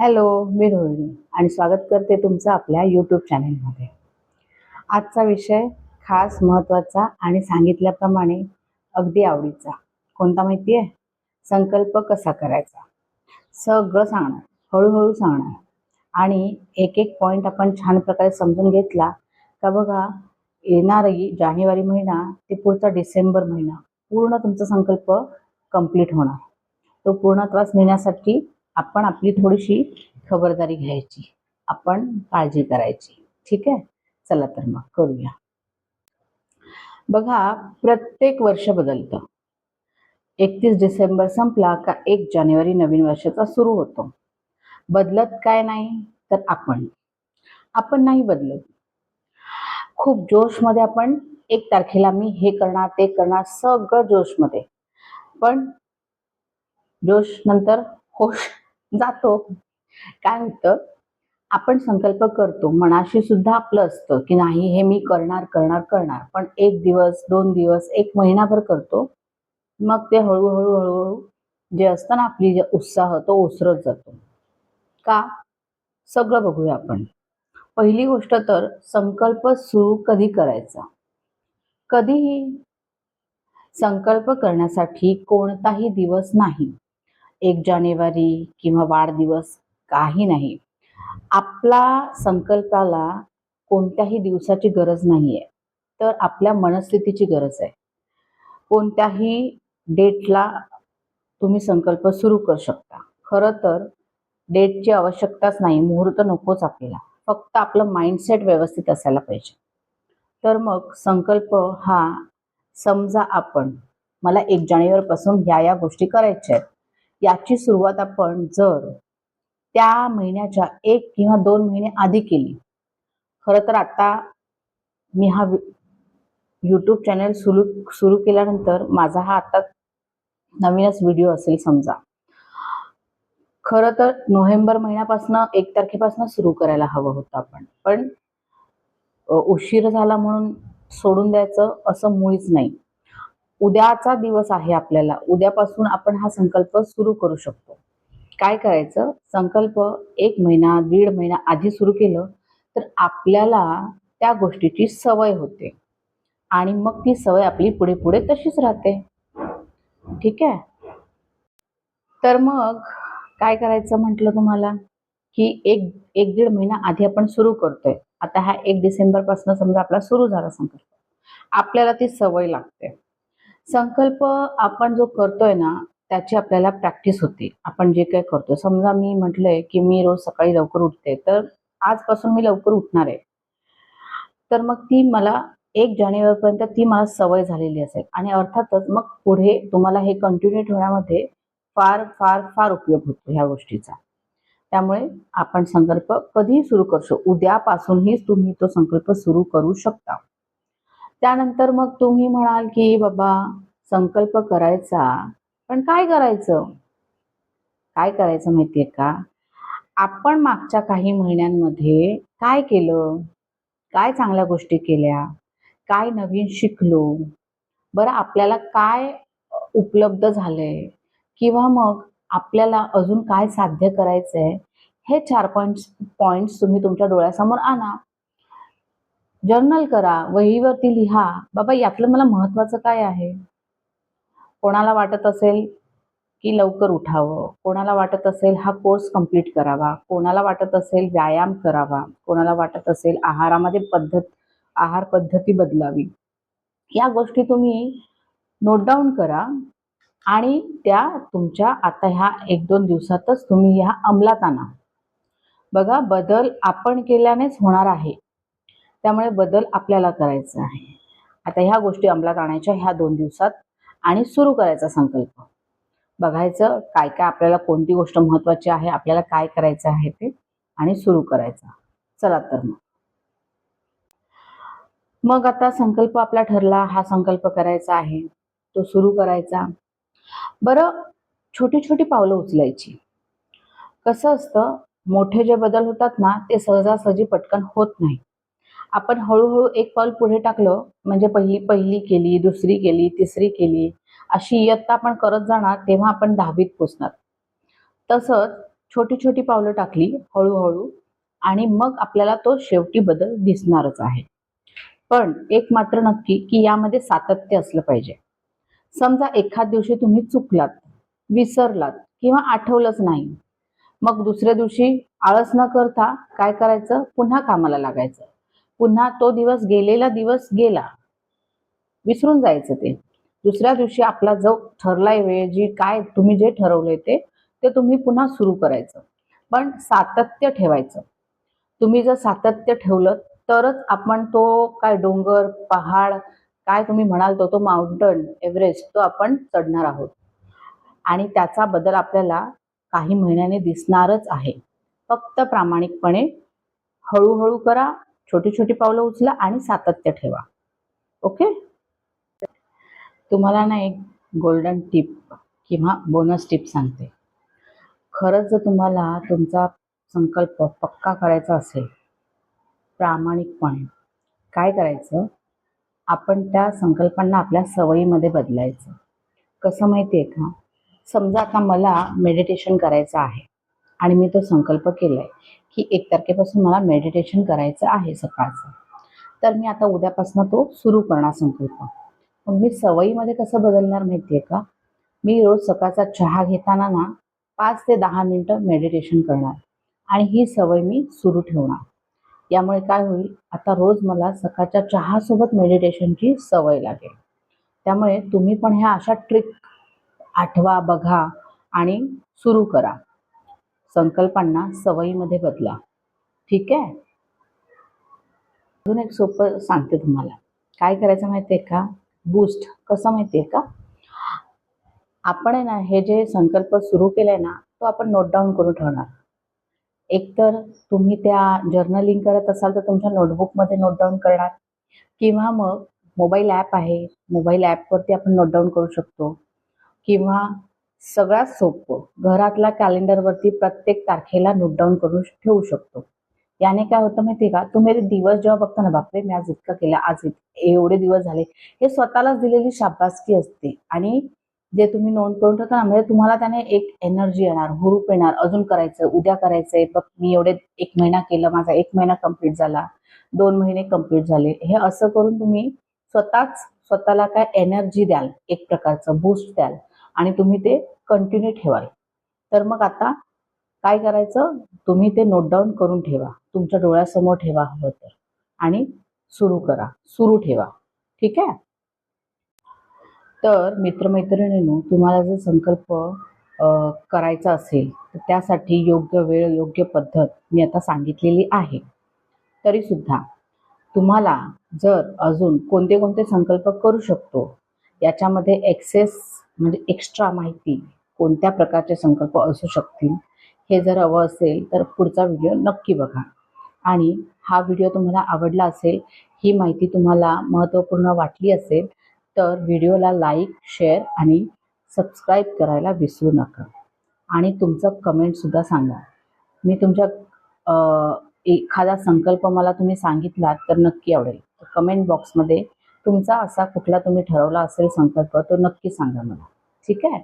Hello मी रोहिणी आणि स्वागत करते तुमचं आपल्या यूट्यूब चॅनेलमध्ये आजचा विषय खास महत्त्वाचा आणि सांगितल्याप्रमाणे अगदी आवडीचा. कोणता माहिती आहे? संकल्प कसा करायचा? सगळं सांगणार हळूहळू सांगणार. आणि एक एक पॉईंट आपण छान प्रकारे समजून घेतला का बघा येणारी जानेवारी महिना ते पुढचा डिसेंबर महिना पूर्ण तुमचा संकल्प कंप्लीट होणार. तो पूर्णत्वास नेण्यासाठी आपण आपली थोडीशी खबरदारी घ्यायची. आपण काळजी करायची. ठीक आहे? चला तर मग करूया. बघा प्रत्येक वर्ष बदलतं. एकतीस डिसेंबर संपला का एक जानेवारी नवीन वर्षाचा सुरू होतो. बदलत काय नाही तर आपण. आपण नाही बदलत. खूप जोशमध्ये आपण एक तारखेला मी हे करणार ते करणार सगळं जोशमध्ये. पण जोश नंतर होश जातो. काय होतं? आपण संकल्प करतो. मनाशी सुद्धा आपलं असतं की नाही हे मी करणार करणार करणार. पण एक दिवस दोन दिवस एक महिनाभर करतो. मग ते हळूहळू हळूहळू जे असतं ना आपली जे उत्साह तो ओसरत जातो. का? सगळं बघूया आपण. पहिली गोष्ट तर संकल्प सुरू कधी करायचा? कधीही. संकल्प करण्यासाठी कोणताही दिवस नाही. एक जानेवारी किंवा वाढदिवस काही नाही. आपला संकल्पाला कोणत्याही दिवसाची गरज नाही आहे तर आपल्या मनस्थितीची गरज आहे. कोणत्याही डेटला तुम्ही संकल्प सुरू करू शकता. खरं तर डेटची आवश्यकताच नाही. मुहूर्त नकोच आपल्याला. फक्त आपलं माइंडसेट व्यवस्थित असायला पाहिजे. तर मग संकल्प हा समजा आपण मला एक जानेवारीपासून ह्या या गोष्टी करायच्या आहेत. याची सुरुवात आपण जर त्या महिन्याच्या एक किंवा दोन महिने आधी केली. खरं तर आता मी हा यूट्यूब चॅनल सुरू सुरू केल्यानंतर माझा हा आता नवीनच व्हिडिओ असेल समजा. खरं तर नोव्हेंबर महिन्यापासून एक तारखेपासून सुरू करायला हवं होतं आपण. पण उशीर झाला म्हणून सोडून द्यायचं असं मुळीच नाही. उद्याचा दिवस आहे आपल्याला. उद्यापासून आपण हा संकल्प सुरू करू शकतो. काय करायचं? संकल्प एक महिना दीड महिना आधी सुरू केलं तर आपल्याला त्या गोष्टीची सवय होते. आणि मग ती सवय आपली पुढे पुढे तशीच राहते. ठीक आहे? तर मग काय करायचं म्हटलं तुम्हाला? की एक एक दीड महिना आधी आपण सुरू करतोय. आता हा एक डिसेंबरपासून समजा आपला सुरू झाला संकल्प. आपल्याला ती सवय लागते. संकल्प आपण जो करतोय ना त्याची आपल्याला प्रॅक्टिस होते. आपण जे काही करतो समजा मी म्हटलंय की मी रोज सकाळी लवकर उठते तर आजपासून मी लवकर उठणार आहे. तर मग ती मला एक जानेवारीपर्यंत ती मला सवय झालेली असेल. आणि अर्थातच मग पुढे तुम्हाला हे कंटिन्यू ठेवण्यामध्ये फार फार फार उपयोग होतो ह्या गोष्टीचा. त्यामुळे आपण संकल्प कधीही सुरू करतो उद्यापासूनही तुम्ही तो संकल्प सुरू करू शकता. त्यानंतर मग तुम्ही म्हणाल की बाबा संकल्प करायचा. पण काय करायचं? काय करायचं माहितीये का? आपण मागच्या काही महिन्यांमध्ये काय केलं? काय चांगल्या गोष्टी केल्या? काय नवीन शिकलो? बरं आपल्याला काय उपलब्ध झालंय? किंवा मग आपल्याला अजून काय साध्य करायचंय? हे चार पॉईंट पॉईंट्स तुम्ही तुमच्या डोळ्यासमोर आणा. जर्नल करा वहीवरती लिहा. बाबा यातलं मला महत्वाचं काय आहे? कोणाला वाटत असेल की लवकर उठावं? कोणाला वाटत असेल हा कोर्स कंप्लीट करावा? कोणाला वाटत असेल व्यायाम करावा? कोणाला वाटत असेल आहारामध्ये पद्धत आहार पद्धती बदलावी? या गोष्टी तुम्ही नोट डाऊन करा आणि त्या तुमच्या आता ह्या एक दोन दिवसातच तुम्ही ह्या अंमलात आणा. बघा बदल आपण केल्यानेच होणार आहे. त्यामुळे बदल आपल्याला करायचा आहे. आता ह्या गोष्टी अंमलात आणायच्या ह्या दोन दिवसात आणि सुरू करायचा संकल्प. बघायचं काय काय आपल्याला कोणती गोष्ट महत्वाची आहे आपल्याला काय करायचं आहे ते आणि सुरू करायचं. चला तर मग. मग आता संकल्प आपला ठरला हा संकल्प करायचा आहे तो सुरू करायचा. बरं छोटी छोटी पावलं उचलायची. कसं असतं मोठे जे बदल होतात ना ते सहजासहजी पटकन होत नाही आपण हळूहळू एक पाऊल पुढे टाकलं म्हणजे पहिली पहिली केली दुसरी केली तिसरी केली अशी इयत्ता आपण करत जाणार तेव्हा आपण दहावीत पोचणार. तसंच छोटी छोटी पावलं टाकली हळूहळू आणि मग आपल्याला तो शेवटी बदल दिसणारच आहे. पण एक मात्र नक्की की यामध्ये सातत्य असलं पाहिजे. समजा एखाद दिवशी तुम्ही चुकलात विसरलात किंवा आठवलंच नाही मग दुसऱ्या दिवशी आळस न करता काय करायचं? पुन्हा कामाला लागायचं. पुन्हा तो दिवस गेलेला दिवस गेला. विसरून जायचं ते. दुसऱ्या दिवशी आपला जो ठरलाय वेळ जी काय तुम्ही जे ठरवलंय ते ते तुम्ही पुन्हा सुरू करायचं. पण सातत्य ठेवायचं. तुम्ही जर सातत्य ठेवलं तरच आपण तो काय डोंगर पहाड काय तुम्ही म्हणाल तो तो माउंटन एव्हरेस्ट तो आपण चढणार आहोत. आणि त्याचा बदल आपल्याला काही महिन्याने दिसणारच आहे. फक्त प्रामाणिकपणे हळूहळू करा छोटी छोटी पावलं उचला आणि सातत्य ठेवा. ओके? तुम्हाला ना एक गोल्डन टिप किंवा बोनस टिप सांगते. खरंच जर तुम्हाला तुमचा संकल्प पक्का करायचा असेल प्रामाणिकपणे काय करायचं? आपण त्या संकल्पांना आपल्या सवयीमध्ये बदलायचं. कसं माहिती आहे का? समजा आता मला मेडिटेशन करायचं आहे. आणि मी तो संकल्प केला आहे की एक तारखेपासून मला मेडिटेशन करायचं आहे सकाळचं. तर मी आता उद्यापासून तो सुरू करणार संकल्प. मग मी सवयीमध्ये कसं बदलणार माहिती आहे का? मी रोज सकाळचा चहा घेताना ना पाच ते दहा मिनटं मेडिटेशन करणार आणि ही सवय मी सुरू ठेवणार. यामुळे काय होईल? आता रोज मला सकाळच्या चहासोबत मेडिटेशनची सवय लागेल. त्यामुळे तुम्ही पण ह्या अशा ट्रिक आठवा बघा आणि सुरू करा. संकल्पांना सवयीमध्ये बदला. ठीक आहे? अजून एक सोपं सांगते तुम्हाला. काय करायचं माहिती आहे का? बूस्ट कसं माहिती आहे का? आपण आहे ना हे जे संकल्प सुरू केलाय ना तो आपण नोट डाऊन करून ठेवणार. एकतर तुम्ही त्या जर्नलिंग करत असाल तर तुमच्या नोटबुकमध्ये नोट डाऊन करणार. किंवा मग मोबाईल ॲप आहे मोबाईल ॲपवरती आपण नोट डाऊन करू शकतो. किंवा सगळ्यात सोपं. घरातल्या कॅलेंडरवरती प्रत्येक तारखेला नोट डाऊन करून ठेवू शकतो. याने काय होतं माहिती आहे का? तुम्ही दिवस जेव्हा बघता ना बापरे मी आज इतकं केलं आज एवढे दिवस झाले. हे स्वतःलाच दिलेली शाबासकी असते. आणि जे तुम्ही नोंद करून ठेवता ना म्हणजे तुम्हाला त्याने एक एनर्जी येणार हुरूप येणार. अजून करायचं उद्या करायचंय बघ मी एवढे एक महिना केलं माझा एक महिना कंप्लीट झाला दोन महिने कंप्लीट झाले. हे असं करून तुम्ही स्वतःच स्वतःला काय एनर्जी द्याल एक प्रकारचं बूस्ट द्याल. आणि तुम्ही ते कंटिन्यू ठेवाल. तर मग आता काय करायचं? तुम्ही ते नोट डाऊन करून ठेवा. तुमच्या डोळ्यासमोर ठेवा हवं तर. आणि सुरू करा. सुरू ठेवा. ठीक आहे? तर मित्रमैत्रिणींनो तुम्हाला जर संकल्प करायचा असेल तर त्यासाठी योग्य वेळ योग्य पद्धत मी आता सांगितलेली आहे. तरी सुद्धा तुम्हाला जर अजून कोणते कोणते संकल्प करू शकतो याच्यामध्ये एक्सेस म्हणजे एक्स्ट्रा माहिती कोणत्या प्रकारचे संकल्प असू शकतील हे जर हवं असेल तर पुढचा व्हिडिओ नक्की बघा. आणि हा व्हिडिओ तुम्हाला आवडला असेल ही माहिती तुम्हाला महत्त्वपूर्ण वाटली असेल तर व्हिडिओला लाईक शेअर आणि सबस्क्राईब करायला विसरू नका. आणि तुमचं कमेंटसुद्धा सांगा. मी तुमच्या एखादा संकल्प मला तुम्ही सांगितलात तर नक्की आवडेल. कमेंट बॉक्समध्ये तुमचा असा कुठला तुम्ही ठरवला असेल संकल्प तो नक्की सांगा मला. ठीक आहे?